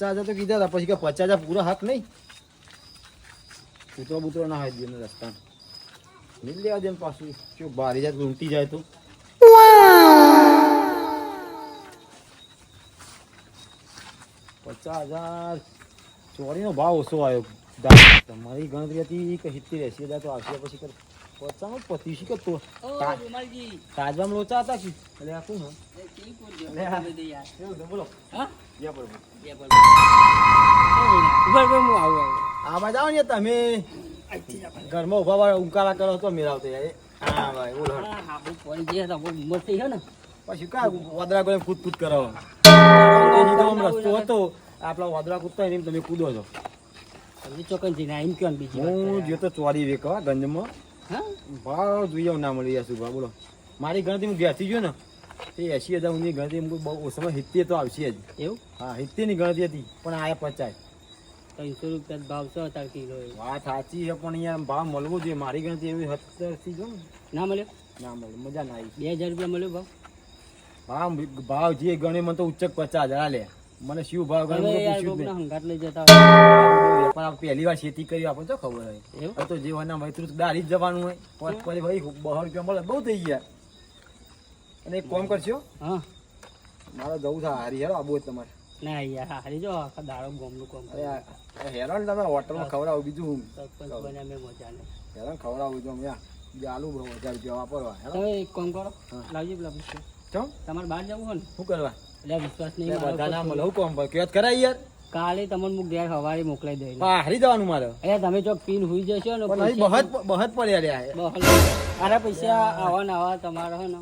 પચાસ હજાર તો કીધા હતા, પછી કે પચાસ હજાર પૂરા હાથ નહીં. કૂતરો બૂતરો ના હોય દે રસ્તા નહીં લેવા દે પાછું. જો બારી જાય ઊંટી જાય તો. પચાસ હજાર. ચોરીનો ભાવ ઓછો આવ્યો. તમારી ગણતરી હતી કે સિત્તેર, એસી હજાર તો આવશે પછી પચાસ પચીસ તો તાજવામાં લોચા હતા કે એટલે આ શું હે અલે આ- કેવું છે? બોલો યા બોલો. આ બાજુ આવો ને તમે ઘરમાં ઊભા વાળા ઉંકારા કરો તો મેળવતો યાર હા ભાઈ બોલો પછી કા વાદરા ગોળે કૂદ કૂદ કરો એની તો આમ રસ્તો હતો આપણા કૂદો કૂદતા ને એમ તમે કૂદો છો હું જે તો ચોરી વેકવા ગંજમાં ભાવ જોઈએ ના મળી જશું ભાવ બોલો. મારી ગણતરી હું ઘેરથી ગયો ને તે એસી હજાર ઊંધી ગણતરી હું બહુ ઓછામાં સિત્તેર તો આવશે જ. એવું? હા સિત્તેરની ગણતરી હતી પણ આયા પચાસ. ત્રણસો રૂપિયા ભાવ છો તાર કિલો વાત સાચી છે પણ અહીંયા ભાવ મળવો જોઈએ. મારી ગણતરી એવી સત્તરથી જો ના. મળ્યો? ના મળે મજા ના આવી. બે હજાર રૂપિયા મળ્યો ભાવ? ભાવ ભાવ જે ગણે મને તો ઉચ્ચક પચાસ હજાર લે મને શું ભાવ યાર જ લઈ જતા વેપાર પહેલી વાર ખેતી કરી આપણે તો ખબર હોય. હવે તો જે હોય ના દારી જ જવાનું હોય. પાંચ પછી ભાઈ બસો રૂપિયા મળે બહુ થઈ ગયા. અને એક કોમ કરશો હા. મારો જવું છે હારી હેરો આબુ તમારે. ના યાર હારી જો આખા દાડો ગોમનું કોમ હેરો ને તમે હોટલમાં ખવડાવું બીજું હું? સરપંચ મેં મજા ને હેરાન ખવડાવું છું યા. બીજા આલુ બહુ હજાર રૂપિયા વાપરવા હેરાન. એક કામ કરો. લાવજો પેલા ચમ? તમારે બહાર જવું હોય ને? શું કરવા? એટલે વિશ્વાસ નહીં પર. હું કરાય યાર. કાલે તમને હું ઘેર હવારે મોકલાઈ દઈ પણ હારી જવાનું મારે. અરે તમે જો પીન હુઈ જશો ને પણ બહત બહત પડ્યા રહ્યા અરે પૈસા આવા ને આવા તમારા હે ને.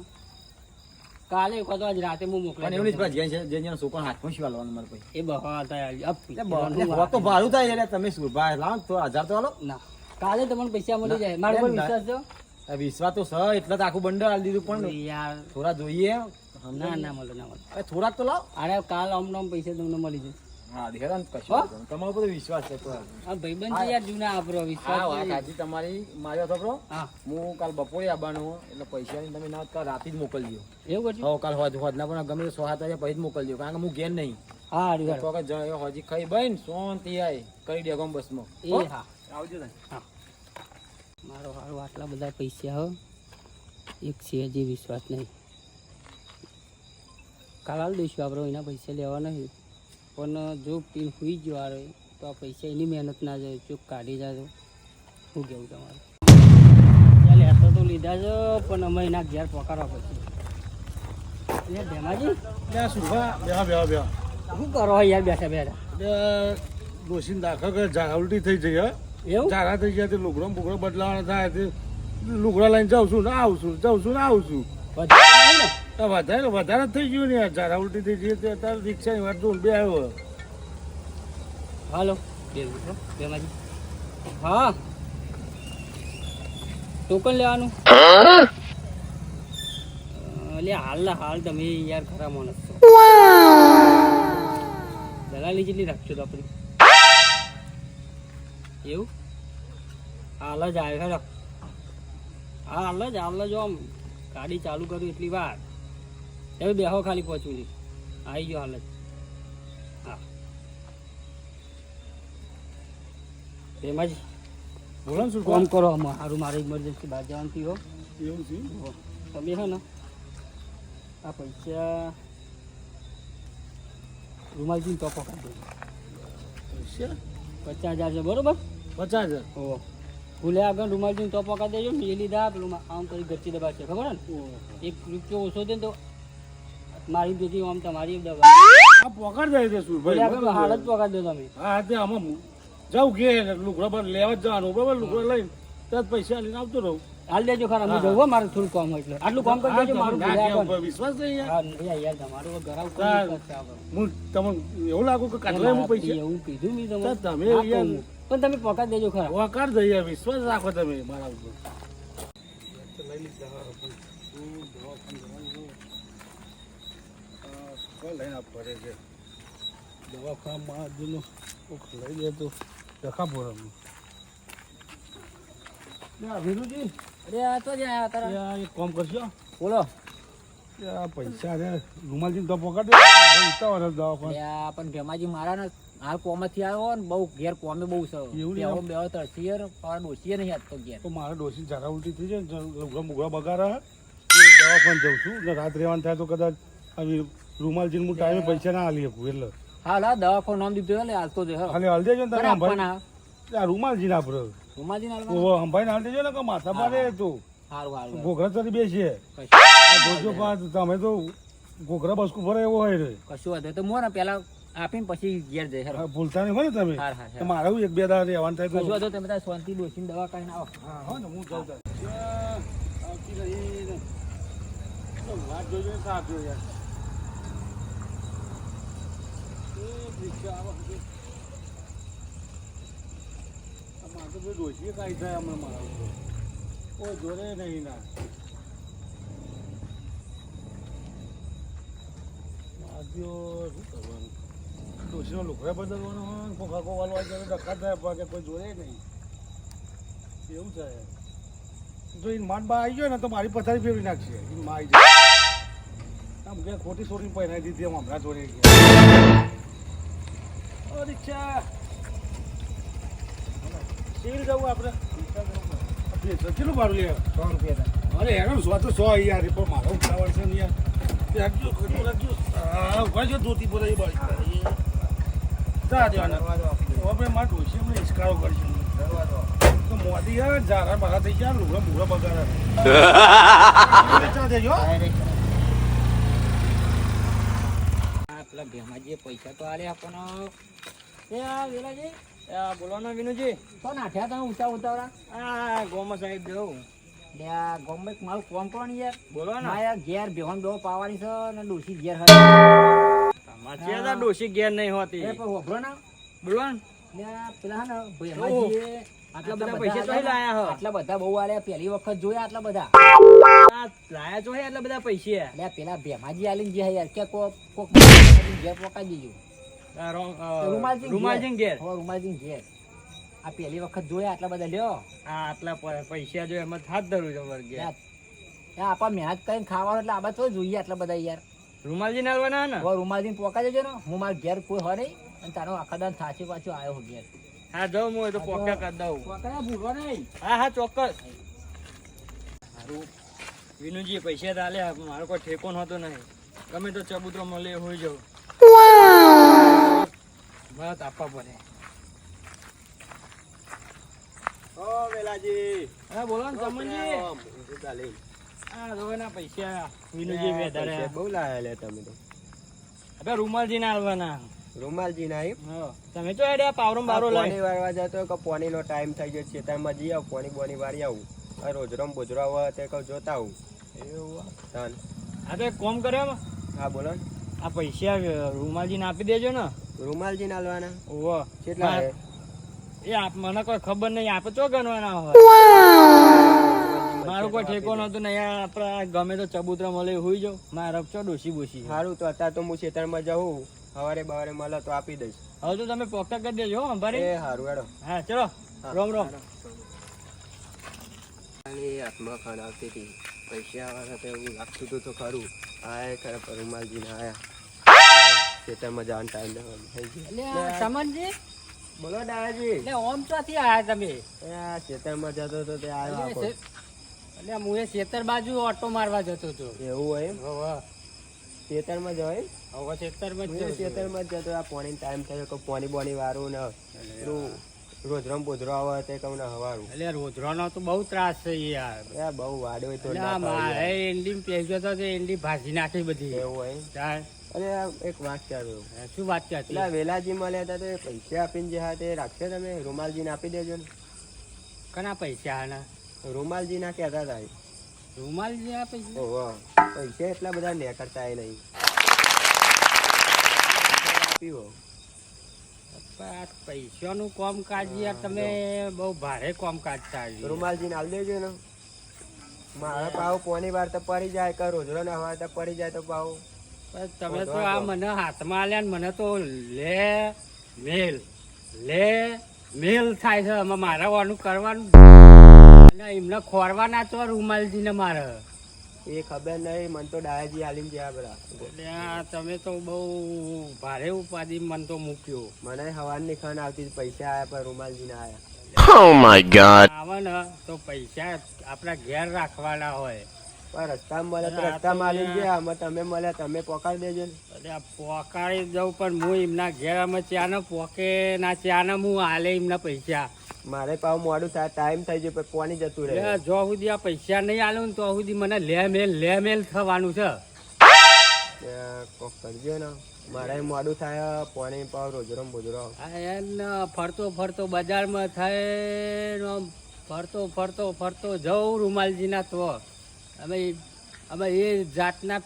કાલે એક તો આજ રાતે હું મોકલાઈ એવું નહીં જે જે જેના છોકરા હાથમાં શિવા લાવવાનું મારે પછી. એ બહા હતા તો ભાડું થાય. એટલે તમે શું ભાઈ લાવ તો હજાર તો આલો ના. કાલે તમને પૈસા મળી જાય. મારા પર વિશ્વાસ છે? વિશ્વાસ તો સહ એટલે આખું બંડલ આલી દીધું પણ. યાર. થોડા જોઈએ ના ના મળે ના મળે. અરે થોડાક તો લાવ. અરે કાલ અમને પૈસા તમને મળી જશે. હા હેરાન કશું. તમારો બધો વિશ્વાસ છે ભાઈબંધ યાર જૂના આપરો હા વાત છે. તમારી. માર્યો હતો બ્રો હું. કાલ બપોરે આવવાનું એટલે પૈસાની તમે ના કાલ રાતે જ મોકલજો. એવું કરજો કાલ હોજ હોજ ના પણ ગમે સો હાથ પછી જ મોકલજો કારણ કે હું ઘેર નહીં. હા. વખત જાય હજી ખાઈ બન શાંતિ આય કરી દે ગમ બસમાં. એ હા? આવજો ને મારો હારું આટલા બધા પૈસા હો. એક છે હજી વિશ્વાસ નહીં. કાલ હાલ દઈશું આપણે એના પૈસા લેવા નહીં પણ જો પીન હુઈ ગયો આરે તો આ પૈસા એની મહેનત ના જાય ચોક કાઢી જાય. શું કેવું તમારે? ચાલ એસો તો લીધા છે પણ અમે એના ઘેર પકડવા પછી એટલે ભેમાજી? ત્યાં સુભા બેહા બેહા બેહા શું કરો યાર બેઠા બેઠા? ડોસીને દાખલ કરે ઉલટી થઈ જઈ હે. એવું? ઝાડા થઈ ગયા તે લુગડો બુગડો બદલાવાના થાય તે લુગડા લઈને જાઉં છું ને આવું છું જાઉં છું ને આવું છું વધારે વધારે થઈ ગયું ને ઝાડા ઉલટી થઈ ગઈ તે અત્યારે રિક્ષાની વાત જોઉં બે આવ્યો. હાલો. બે મિત્રો ભેમાજી હા. ટોકન લેવાનું? એટલે હાલ હાલ તમે યાર ખરા માણસ છો. દલાલી જેટલી રાખજો તો આપણી. એવું? હાલ જ આવે હેડો. હા હાલ જ હાલ જ આમ ગાડી ચાલુ કરું એટલી વાર. તમે બેહો ખાલી પહોંચવું છે. આવી ગયો હાલ જ હા. ભેમાજી બોલો ને શું કોમ કરો મારું મારે ઇમરજન્સી બહાર જવાનું થયું હો. એવું છે? તમે હે ને. આ પૈસા રૂમાલથી તો પકડી દેજો પૈસા? પચાસ હજાર છે બરોબર? પચાસ હજાર? ઓ ભૂલે આગળ રૂમાલથી ટોપો પકડી દેજો મેં લીધા પેલું આમ કરી ગચ્ચી છે ખબર ને? એક રૂપિયો ઓછો દે ને તો મારી બેટી આમ તમારી દવા. આ પોકાર જાય છે શું? ભાઈ જ પકડી દો તમે. હા તે આમાં જાઉં કે લુગડા પર લેવા જ જવાનું. બરાબર લુગડા લઈને ત્યાં જ પૈસા લઈને આવતો રહું. હાલ દેજો ખરા હું જવું મારું થોડું કામ હોય એટલે. આટલું કામ કરી દેજો મારું વિશ્વાસ નહીં યાર. હા યાર તમારું ઘર હા. તમને એવું લાગુ કે કાઢલા હું પૈસા? એવું કીધું મેં તમને. તમે યાર- પણ તમે પોકાર દેજો ખરા. પોકાર દઈએ વિશ્વાસ રાખો તમે મારા ઉપર. લઈને છે. જેનો લઈ જાય તો ડખા પોરમ વિરુજી. અરે આ તો જ તારા. એક કામ કરશો? બોલો. પૈસા રે રૂમાલજી તો પકડ દે. ઉતાવળ પણ ભેમાજી મારા ને હાલ કોમેથી આવ્યો ને બહુ ઘેર કોમે બહુ છે. એવું પણ ડોસીએ નહીં આજ તો ઘેર. તો મારે ડોસી ઝાડા ઉલટી થઈ જાય લુગડા મુગડા બગાડા દવાખાને જઉં છું. ને રાત રહેવાનું થાય તો કદાચ આવી રૂમાલજી હું ટાઈમે પૈસા ના આલી શકું એટલે. હાલ હા દવાખાનું નામ દીધું એટલે હાલ તો દે હા. હાલ દેજો ને આપવાના. આ રૂમાલજી ના આપણે રૂમાજી ના ઓહો સંભાઈને હાલ દેજો ને કે માથા પાડે તો. હારું હારું ઘોઘરા તરી બેસીએ. જોજો પાછ તમે તો ઘોઘરા બસકુ ભરે એવો હોય રે. કશું વાંધો નહીં. તો મોને પેલા આપીને પછી ઘેર જઈ હા, ભૂલતા નહીં હોય ને તમે. મારે એક બે દાડા રહેવાનું થાય કશું વાંધો તમે બધા શાંતિ ડોસીને દવા કરીને આવો. હા હો ને હું જાઉં તાર. ત્યાં આવતી રહી ને. વાત જોજો સાફ જોજો યાર. એક રિક્ષા આવે છે. આ મારે કાંઈ થાય હમણાં મારા. કોઈ જોડે નહીં ના આદ્યો શું કરવાનું ડોસીનો લુગડા બદલવાનો હોય ને કોકા કોવાલો હોય થાય પગે કોઈ જોડે નહીં એવું થાય જો એ માન બા આવી ગયો ને તો મારી પથારી ફેરવી નાખશે માં આવી જાય આમ કે ખોટી સોરી પહેરાવી દીધી એમ હમણાં જોડે ગયા ઓ રિક્ષા શેર જવું આપણે? કેટલું ભાડું લે? સો રૂપિયા અરે હેરાન સો તો સો યાર એ પણ મારો ઉતાવળ છે ને યાર. રાખજો ખોટું રાખજો. હા ઊભા જો ધોતી બોલાવી બાળી જા દેવાના હવે મારે ડોસી અમને હિસકારો કરશે. તો મોદી યાર ઝારા બહાર થઈ ગયા લુગડા મુગડા બગાડા. ચા દેજો. આ પેલા ભેમાજીએ પૈસા તો આલે આપણને એ આ વેલાજી આ બોલો વિનુજી તો નાઠ્યા તમે ઊંચા ઉતાવળા આ ગોમા સાહેબ લે આ મારું કોમ કોણ યાર બોલો ને યાર ઘેર બેહોન બેહો પાવાની છે ને ડોસી ઘેર હતી હતા ડોશી ઘેર નહીં હોતી એ પણ ને બોલો ને પેલા ને આટલા બધા પૈસા લાયા હો? આટલા બધા બહુ આલ્યા પહેલી વખત જોયા આટલા બધા લાયા જો એટલા બધા પૈસા લે પેલા ભેમાજી આલીને જે યાર કે કોક કોક રૂમાલજી રૂમાલજી ઘેર. રૂમાલજી ઘેર. આ પહેલી વખત જોયા આટલા બધા લ્યો. આ આટલા પૈસા જો એમાં હાથ ધરું છે અમારે ઘેર. આપા મહેનત કરીને ખાવાનું એટલે આબા તો જોઈએ આટલા બધા યાર. રૂમાલજી ને આવવાના ને? હવે રૂમાલજી પોકા જજો ને. હું મારા ઘેર કોઈ હોય નહીં. અને તારો આખા દાન થાચી પાછો આવ્યો હું ઘેર. હા જાઉં હું એ તો પોકા કરી દઉં. પોકા ભૂલો નહીં. હા હા ચોક્કસ. સારું વિનુજી પૈસા તો આલ્યા. મારો કોઈ ઠેકો નહોતો નહીં. ગમે તો ચબૂતરો મળે હોઈ જાઉં મત આપવા પડે. ઓ વેલાજી. હા બોલો ને ચમનજી આ જોવાના પૈસા વિનુજી વેધારે બહુ લાયા લે તમે તો. હવે રૂમાલજી ના આલવાના રૂમાલજી ના હા. તમે તો એડ્યા પાવરો બારો પોની લઈ વારવા જતો કે પોની નો ટાઈમ થઈ ગયો છે ખેતરમાં જઈ આવ પોની બોની વારી આવું. આ રોજરમ બોજરો આવે તે કહું જોતા આવું. એવું આ? તો કોમ કર્યો. હા બોલો ને. આ પૈસા રૂમાલજીને આપી દેજો ને. રૂમાલજી ના આલવાના ઓવો કેટલા હે? એ આપ મને કોઈ ખબર નહીં આપે તો ગણવાના હોય? મારું કોઈ ઠેકો નતું નહીં આ આપડે ગમે તો ચબૂતરા મળે હોઈ જાઉં. મારે રખશો ડોસી બોસી સારું તો અત્યારે તો હું ખેતરમાં જાઉં. સવારે બવારે મળે તો આપી દઈશ. હવે તો તમે પોકા કરી દેજો હો, અંબારી. એ સારું હેડો. હા ચલો. રોમ રોમ. હાથમાં ખાન આવતી હતી. પૈસા વાળા તો એવું લાગતું હતું તો ખરું. આ ખરા રૂમાલજી ના આયા. ખેતરમાં જવાનો ટાઈમ થઈ ગયો સમનજી. બોલો દાદાજી એટલે ઓમ ક્યાંથી આવ્યા તમે? ખેતરમાં જતો હતો તે આવ્યો એટલે હું એ ખેતર બાજુ ઓટો મારવા જતો હતો. એવું હોય હવે ખેતરમાં જવાય હવે ખેતરમાં. ખેતરમાં જતો આ પોણી ટાઈમ થયો કે પાણી બોની વારું ને. પેલું રોજરમ બોજરો આવે તે તમને હવારું. એટલે રોજડાનો તો બહુ ત્રાસ છે યાર. એ બહુ વાડ્યો તો મારે એંડી પેગ્યો તો એંડી ભાજી નાખી બધી. એવું હોય. ચાલ અને એક વાત ચાલુ શું વાત છે એટલે વેલાજી મળ્યા હતા તો પૈસા આપીને જે હા તે રાખશે તમે રૂમાલજીને આપી દેજો ને. કના પૈસા આના? રૂમાલજી ના કહેતા હતા રૂમાલજી આપી આ પૈસા? ઓહો પૈસા એટલા બધા ને કરતા એ નહીં. પીવો આ પૈસાનું કામકાજ યાર તમે બહુ ભારે કામકાજ ચાલ્યું રૂમાલજીને આલ દેજો ને મારા પાવ કોની વાર તો પડી જાય કે રોજરો ના વાર તો પડી જાય તો પાવ. પણ તમે તો આ મને હાથમાં આલ્યા ને મને તો લે મેલ લે મેલ થાય છે. મારે વાનું કરવાનું. એમને ખોરવાના તો રૂમાલજીને મારે. એ ખબર નહીં મને તો ડાયાજી આલીને ગયા બધા તમે તો બહુ ભારે ઉપાધિ મન તો મૂક્યો. મને હવાની ખાન આવતી પૈસા આવ્યા પણ રૂમાલજી ના આયા. Oh my god. આવે ને તો પૈસા આપણા ઘેર રાખવાના હોય. પણ રસ્તા મળે તો રસ્તા યાર. ગયા અમે તમે મળ્યા તમે પોકાડી દેજો ને. એટલે આ પોકાળી દઉં પણ હું એમના ઘેર અમે ચા ને પોકે ના ચા ને હું હાલે એમના પૈસા. મારે પાવ મોડું થાય ટાઈમ થઈ ગયો પછી પોની જતું રહે. જો સુધી આ પૈસા નહીં આલો ને તો સુધી મને લે મેલ લે મેલ થવાનું છે. કોક કરજો ને. મારે મોડું થાય પોણી પાવ રોજરો બોજરો. ફરતો ફરતો બજારમાં થાય ફરતો ફરતો ફરતો જવું રૂમાલજીના તો. અમે અમે એ જાતના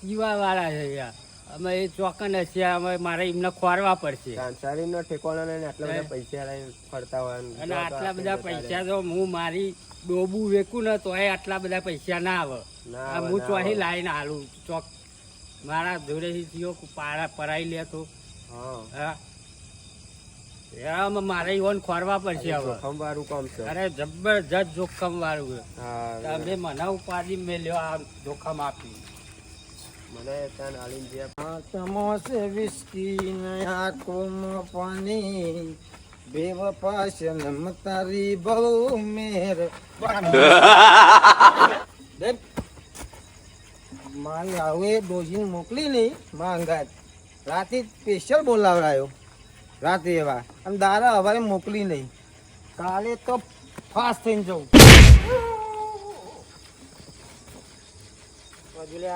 પીવા વાળા છે યાર અમે એ ચોકન હશે અમે મારે એમને ખોરવા પડશે. શરીર નો ઠેકોણો ને આટલા બધા પૈસા લઈને ફરતા હોય અને આટલા બધા પૈસા તો હું મારી ડોબું વેકું ને તો આટલા બધા પૈસા ના આવે. હું ચોહી લાઈને હાલું ચોક. મારા જોડે થયો પારા પરાઈ લે તો હા. મારે ઈવન ખોરવા પડશે હવે. જોખમ વાળું કામ છે. અરે જબરજસ્ત જોખમ વાળું તમે મને ઉપાધિ મેલ્યો આ જોખમ આપી. મને ત્યાં આલીને ગયા તમોસે વિસ્કી કોમ પાણી. બેવફા સનમ તારી બહુ મેર માલ આવે ડોઝીને મોકલી નહીં માંગાત. રાતે સ્પેશિયલ બોલાવડાયો. રાતે એવા. અને દારા હવારે મોકલી નહીં કાલે તો ફાસ્ટ થઈને જવું લે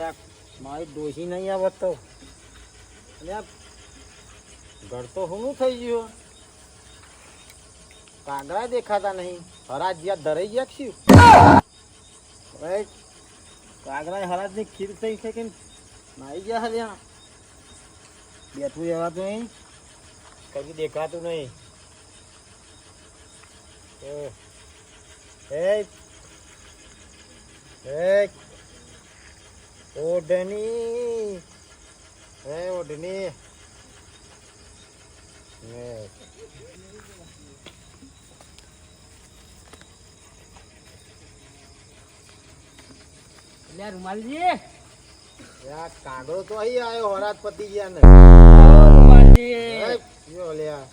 રાખ મારી ડોસી નહીં આવત તો. એટલે ઘર તો હું થઈ ગયું. કાંદરા દેખાતા નહીં. હરાજ જ્યાં ધરાઈ ગયા શું? હવે કાંગરા હરાજની ખીર થઈ છે કે નાઈ ગયા હલ્યા બેઠું રહેવાતું નહીં. કદી દેખાતું નહીં. એ એ એ ઓઢણી એ ઓઢણી ને એટલે રૂમાલજી. કાગડો તો અહીં આવ્યો હરાજ પતી ગયા ને. ઓ રૂમાલજી. એ, યો લ્યા.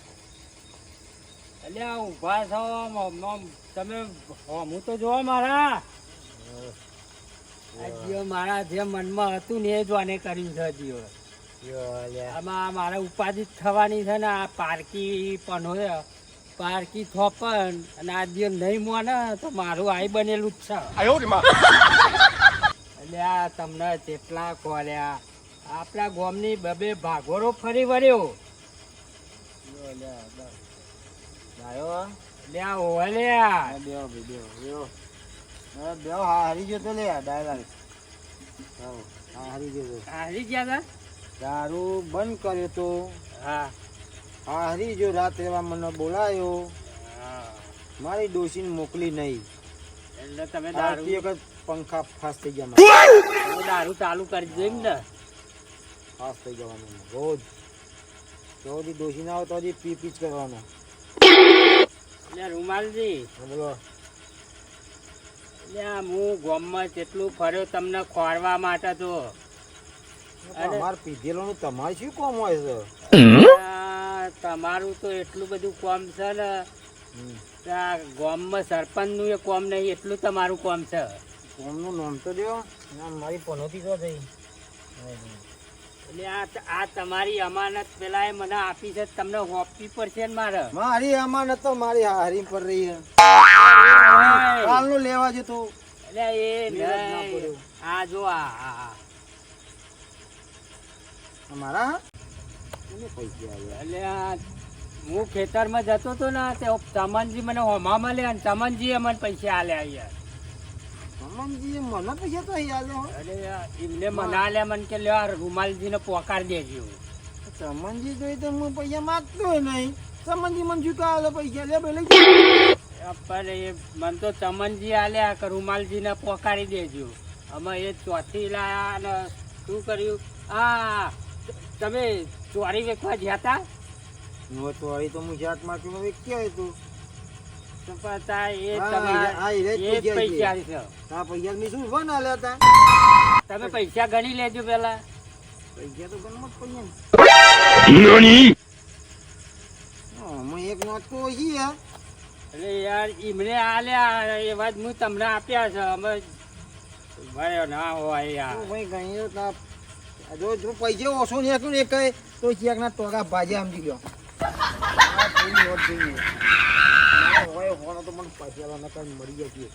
એટલે ઊભા છો તમે હું તો જોવા મારા. આ જીઓ મારા જે મનમાં હતું ને એ જ વાને કર્યું છે જીઓ. આમાં મારે ઉપાધિ થવાની છે ને આ પારકી પણ હોય પારકી થોપન અને આ જે નહીં મોને તો મારું આઈ બનેલું જ છે. એટલે આ તમને જેટલા ખોલ્યા. આપણા ગોમની બબે ભાગોરો ફરી વળ્યો. લ્યા ઓલ્યા બેહો, હા, હારી ગયો તો લે. હાઉ, હા, હારી ગયો. હારી ગયા દારૂ બંધ કર્યો તો. હા. હા હરી જો રાત રહેવા મને બોલાયો. હા. મારી ડોસીને મોકલી નહીં. એટલે તમે દારૂ વખત પંખા ફાસ થઈ ગયા. દારૂ ચાલુ કરી દે ને. ફાસ થઈ જવાનું રોજ. તો હજી ડોસી ના આવે તો હજી પી પી જ કરવાનો. એટલે રૂમાલજી. બોલો. હું ગોમમાં જેટલું ફર્યો તમને ખોરવા માટે તો. અમારે પીધેલોનું તમારે શું કોમ હોય છે? આ તમારું તો એટલું બધું કોમ છે ને. આ ગામમાં સરપંચનું એ કોમ નહીં એટલું તમારું કોમ છે. કોમનું નામ તો દો ના, મારી પનોતી તો થઈ. એટલે આ તમારી અમાનત પેલા મને આપી છે તમને હોપવી પડશે ને મારે. મારી અમાનત તો મારી હારી પર રહી હાલનું એટલે કાલનું લેવા એ જ ના નહીં. પડ્યો. આ જો આ. મારા એટલે હું ખેતરમાં જતો હતો ને તે તમનજી મને હોમા મળ્યા ને ચમનજીએ મને પૈસા આલ્યા યાર મમનજી મને પૈસા તો હો. આ એમને મને આલ્યા મને કે લ્યો આ રૂમાલજીને પોકાર દેજો. ચમનજી જોઈ તો હું પૈસા માંગતો નહીં. ચમનજી મને ચૂકા પૈસા. લે ભાઈ પણ એ મને તો ચમનજી આલ્યા કે રૂમાલજીને પોકારી દેજો. અમે એ ચોથી લાયા ને શું કર્યું? આ તમે ચોરી વેચવા ગયા હતા? હું તો તો હું જાતમાં કે ક્યાં પૈસા પૈસા છે આ પૈસા મેં શું ઊભા ના લેતા તમે પૈસા ગણી લેજો પેલા. પૈસા તો ગણમાં જ એક નોટ તો ઓછી હે. એટલે યાર એમને આલ્યા એ વાત હું તમને આપ્યા છે. અમે ભાઈ ના હોય યાર. તો ભાઈ ગણી તો જો જો પૈસા ઓછો ને એકનું ને કહે તો ચેક ના ટોકા ભાજે સમજી ગયો આ નોટ જોઈએ. મારો હોનો તો મને પૈસા કઈ મળી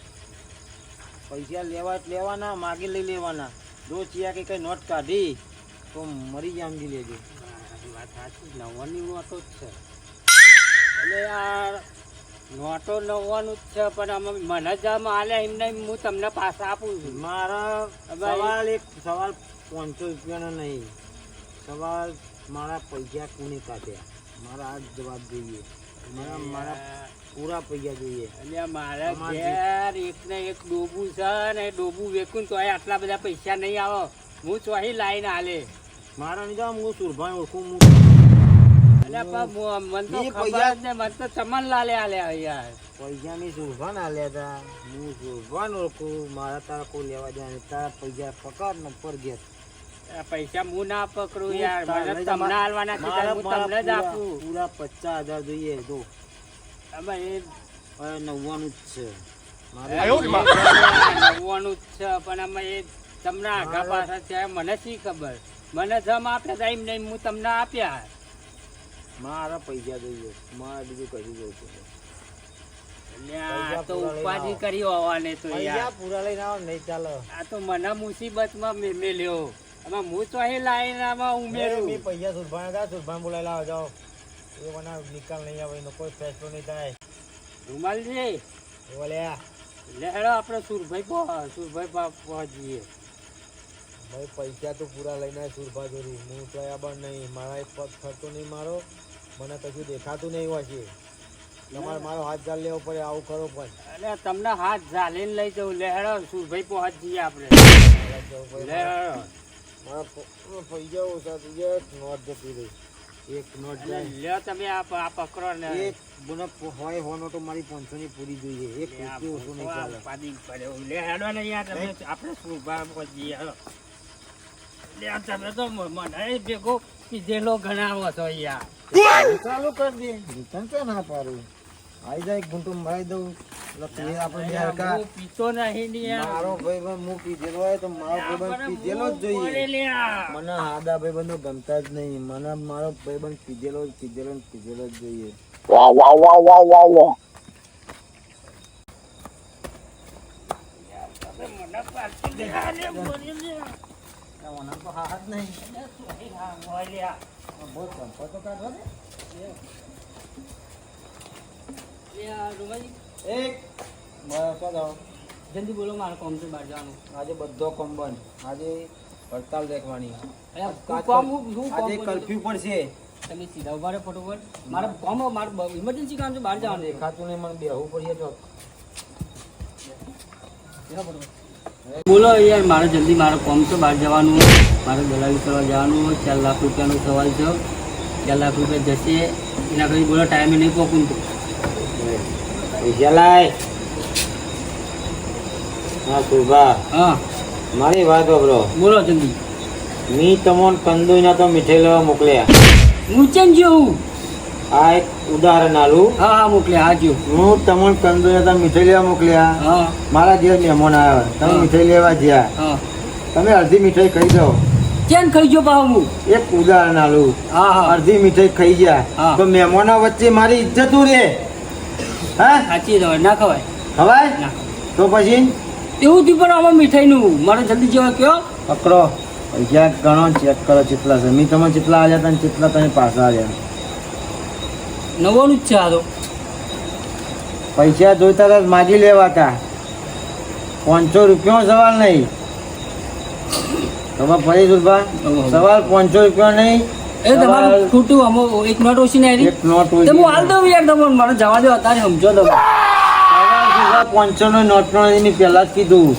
પૈસા લેવા લેવાના માગે લઈ લેવાના. જો ચિયા કે કઈ નોટ કાઢી તો મરી જામજી લેજો. વાત સાચી નવ્વાણની નોટો જ છે. એટલે યાર નોટો નવવાનું જ છે પણ અમે મને જ આમ આલ્યા એમને હું તમને પાછા આપું છું. મારા સવાલ એક સવાલ પાંચસો રૂપિયાનો નહીં. સવાલ મારા પૈસા કોને કાઢ્યા? મારા આ જવાબ જોઈએ. મારા મારા પૂરા પૈયા જોઈએ. એટલે મારા ઘેર એક ને એક ડોબું છે ને ડોબું વેકું તો આટલા બધા પૈસા નહીં આવો. હું ચોહી લાઈને હાલે. મારા નહીં જાઉં હું સુરભાઈ ઓળખું હું એટલે પણ મુ- મને તો ખબર પૈસા- મને તો ચમન લાલે આલે યાર. પૈસા મેં સુરભાન આલ્યા હતા હું સુરભાન ઓળખું મારા તારા કોઈ લેવા જાય. તારા પૈસા પકડ ને પર ઘેર પૈસા હું ના પકડું યાર. મને તમને હાલવાના છે મારા- હું તમને જ આપું. પૂરા પચાસ હજાર જોઈએ જો. એ નવ્વાણું જ છે. મારે નવ્વાણું જ છે પણ અમે એ તમને આગા પાછા છે મને શી ખબર? મને જમ આપ્યા એમ નહીં હું તમને આપ્યા. મારા પૈસા જોઈએ મારે બીજું નહીં. એટલે આ તો ઉપાધિ કરી હોવાને તો યાર. પૂરા લઈને આવો નહીં ચાલો. આ તો મને મુસીબતમાં મે- મેલ્યો. આમાં હું તો અહીં લાઈને આમાં ઉમેરું. પૈસા સુરભાન હતા સુરભાન બોલાવી લાવો જાઓ. એ મને નિકાલ નહીં આવે એનો કોઈ ફેસલો નહીં થાય. રૂમાલજી બોલ્યા. લેડો આપણે સુરભાઈ સુરભાઈ પહોંચીએ. ભાઈ પૈસા તો પૂરા લઈને સુરભા જોરી હું તો આબર નહીં. મારા એક પગ ખર્ચો નહીં મારો. મને કશું દેખાતું નહીં હોય છે. તમારે મારો હાથ ઝાલ લેવો પડે આવું કરો પણ. એટલે તમને હાથ ઝાલીને લઈ જવું લેડો સુરભાઈ પહોંચીએ આપણે. મારા જવું લેડો મારા પૈસા ઓછા થઈ ગયા નોટ જતી રહી. એક નોટ લ્યો તમે આ આ પકડો ને. એક મને હોય હોનો તો મારી પાંચસો ની પૂરી જોઈએ. એક રૂપિયો ઓછો નહીં ચાલે. ઉપાધિ પડે લે હેડો ને યાર તમે. આપણે સુરભા પહોંચીએ હેડો. લે તમે તો મને ભેગો કીધેલો ગણાવો છો યાર ચાલુ કરી દે. રિટર્ન ના પાડું? આવી જાય એક મરાઈ દઉં. એટલે આપણે બે હરખા. હું પીતો નહીં ને મારો ભાઈ હું પીધેલો હોય તો મારો ભાઈ પીધેલો જ જોઈએ. મને હાદા ભાઈ બંધો ગમતા જ નહીં. મને મારો ભાઈ બંધ પીધેલો જ પીધેલો જ પીધેલો જ જોઈએ. ઓના તો હાથ નહીં. બહુ સંપર્ક કાઢો ને. એક. જલ્દી બોલો મારે કોમ છે બહાર જવાનું. આજે બધો કોમ બંધ. આજે હડતાલ દેખવાની આજે કર્ફ્યુ પડશે. તમે સીધા ઊભા રહો ફટોફટ મારે કોમ મારે ઇમરજન્સી કામ છે બહાર જવાનું. દેખાતું નહીં મને બેહવું પડશે તો. બોલો યાર મારે જલ્દી મારે કોમ છે બહાર જવાનું. મારે દલાલી કરવા જવાનું. ચાર લાખ રૂપિયાનો સવાલ છે. ચાર લાખ રૂપિયા જશે. એના પછી બોલો ટાઈમે નહીં પહોંચું. તો હા સુભા. હા. મારી વાત વાપરો. બોલો ચંદી. મી તમોન કંદોઈના તો મીઠાઈ લેવા મોકલ્યા. હું ચેન જેવું આ એક ઉદાહરણ આલું. હા હા મોકલ્યા હા જો હું તમોન કંદોઈના તો મીઠાઈ લેવા મોકલ્યા. હા. મારા ઘેર મહેમાન આવ્યા તમે. મીઠાઈ લેવા ગયા હા. તમે અડધી મીઠાઈ ખાઈ દો ચેન ખાઈ જો પાહુ હું? એક ઉદાહરણ આલું. હા હા. અડધી મીઠાઈ ખાઈ ગયા. તો મહેમાનો વચ્ચે મારી ઇજ્જત રે હા? સાચી દવા ના ખવાય. હવાય તો પછી? એવું થયું પણ આમાં મીઠાઈનું મારે જલ્દી જેવા કયો. પકડો. પૈસા ગણો ચેક કરો કેટલા છે. મેં તમે જેટલા આવ્યા હતા ને કેટલા તમે પાછા આવ્યા. નવાનું જ છે આ તો. પૈસા જોઈતા હતા માજી માગી લેવા હતા પાંચસો રૂપિયાનો સવાલ નહીં. ખબર ફરી સુરભા સવાલ પાંચસો રૂપિયા નહીં. એ તમારું આમાં એક નોટ ઓછી નહીં એક નોટ હોય હું હાલ દઉં યાર તમે મને જવા દો અત્યારે સમજો તમે. પાંચસો નો નોટ નો પહેલા જ કીધું.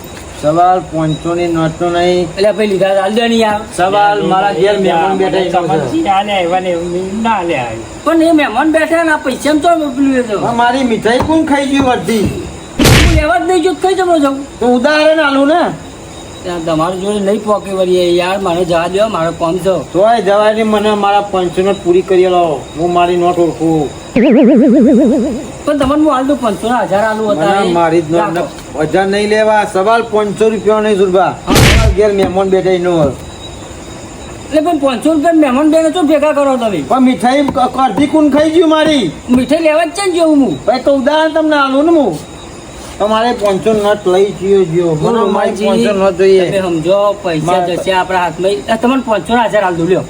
સવાલ પાંચસો ની નોટ નો નહીં. એટલે ભાઈ લીધા હાલ દે નહીં યાર. સવાલ મારા ઘેર મહેમાન બેઠા ને પણ એ મહેમાન બેઠા ને આ પૈસા તો મોકલ્યું તો. મારી મીઠાઈ કોણ ખાઈ ગયું અડધી હું લેવા જ નહીં જો કઈ જમો જાઉં. તો ઉદાહરણ આલું ને. ત્યાં તમારી જોડે નહીં પોકી વળીએ યાર મારે જવા દો મારો કોમ છો. તોય જવાય નહીં મને મારા પંચોને પૂરી કરી આલો. હું મારી નોટ ઓળખું. પણ તમને હું પાંચસો ના હજાર આલુ હતા મારી જ હજાર નહીં લેવા સવાલ પાંચસો રૂપિયા નહીં સુરભા. ઘેર મહેમાન બેઠા એનો એટલે પણ પાંચસો રૂપિયા મહેમાન બેને તો ભેગા કરો તમે? પણ મીઠાઈ અડધી કુન ખાઈ ગયું મારી. મીઠાઈ લેવા જ છે ને જેવું હું? ભાઈ તો ઉદાહરણ તમને આલું ને હું. તમારે પાંચસો નટ લઈ ગયો ગયો મને મારી પાંચસો નોટ જોઈએ. તમે સમજો પૈસા જશે આપણા હાથમાં. તમને પાંચસો હજાર હાલ લ્યો.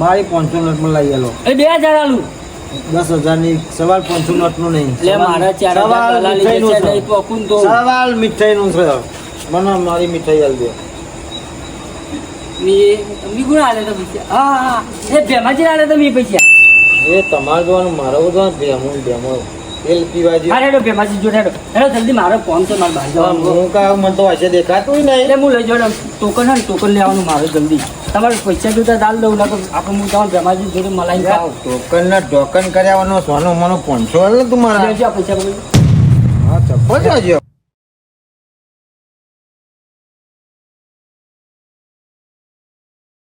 મારી પાંચસો નોટમાં લઈ આલો. એ બે હજાર હાલું દસ હજારની સવાલ પાંચસો નટનું નહીં સવાલ મીઠાઈ નું છે. મને મારી મીઠાઈ હાલ દે. ગુણ આલે તો પૈસા. હા હા એ ભેમાજી આલે તો પૈસા. એ તમારે જોવાનું મારો બધા ભેમું ભેમું. તેલ પીવા જેવું. હા હેડો ભેમાજી હેડો. જલ્દી મારો ફોન છે મારે બહાર જવાનું. હું કાંઈ મને તો હશે દેખાતું નહીં. એટલે હું લઈ જાઉં. ટોકન હે ને ટોકન લેવાનું મારે જલ્દી. તમારે પૈસા જોતા દાલ દઉં ના આપણે હું તમારે ભેમાજી જોડે મલાઈ ખાવ ટોકન ના ટોકન કર્યાવાનો સોનો મનો પાંચસો એટલે તું મારા. પૈસા હા ચપ્પલ જોજો